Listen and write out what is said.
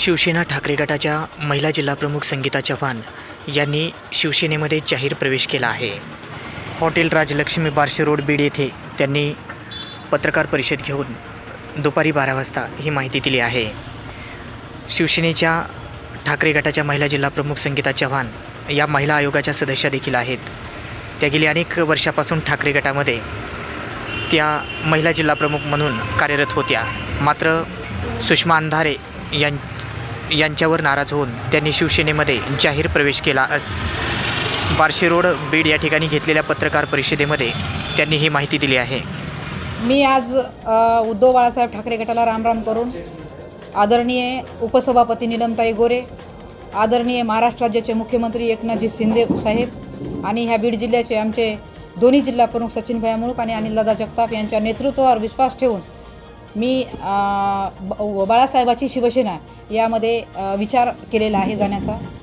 शिवसेना ठाकरे गटाच्या महिला जिल्हाप्रमुख संगीता चव्हाण यांनी शिवसेनेमध्ये जाहीर प्रवेश केला आहे. हॉटेल राजलक्ष्मी बारशे रोड बीड येथे त्यांनी पत्रकार परिषद घेऊन दुपारी बारा वाजता ही माहिती दिली आहे. शिवसेनेच्या ठाकरे गटाच्या महिला जिल्हाप्रमुख संगीता चव्हाण या महिला आयोगाच्या सदस्या देखील आहेत. त्या गेली अनेक वर्षापासून ठाकरे गटामध्ये त्या महिला जिल्हाप्रमुख म्हणून कार्यरत होत्या. मात्र सुषमा अंधारे यां यांच्यावर नाराज होऊन त्यांनी शिवसेनेमध्ये जाहीर प्रवेश केला अस बार्शी रोड बीड या ठिकाणी घेतलेल्या पत्रकार परिषदेमध्ये त्यांनी ही माहिती दिली आहे. मी आज उद्धव बाळासाहेब ठाकरे गटाला रामराम करून आदरणीय उपसभापती निलमताई गोरे आदरणीय महाराष्ट्र राज्याचे मुख्यमंत्री एकनाथजी शिंदे साहेब आणि ह्या बीड जिल्ह्याचे आमचे दोन्ही जिल्हा प्रमुख सचिन मुळूक आणि अनिलदादा जगताप यांच्या नेतृत्वावर विश्वास ठेवून मी बाळासाहेबाची शिवसेना यामध्ये विचार केलेला आहे जाण्याचा.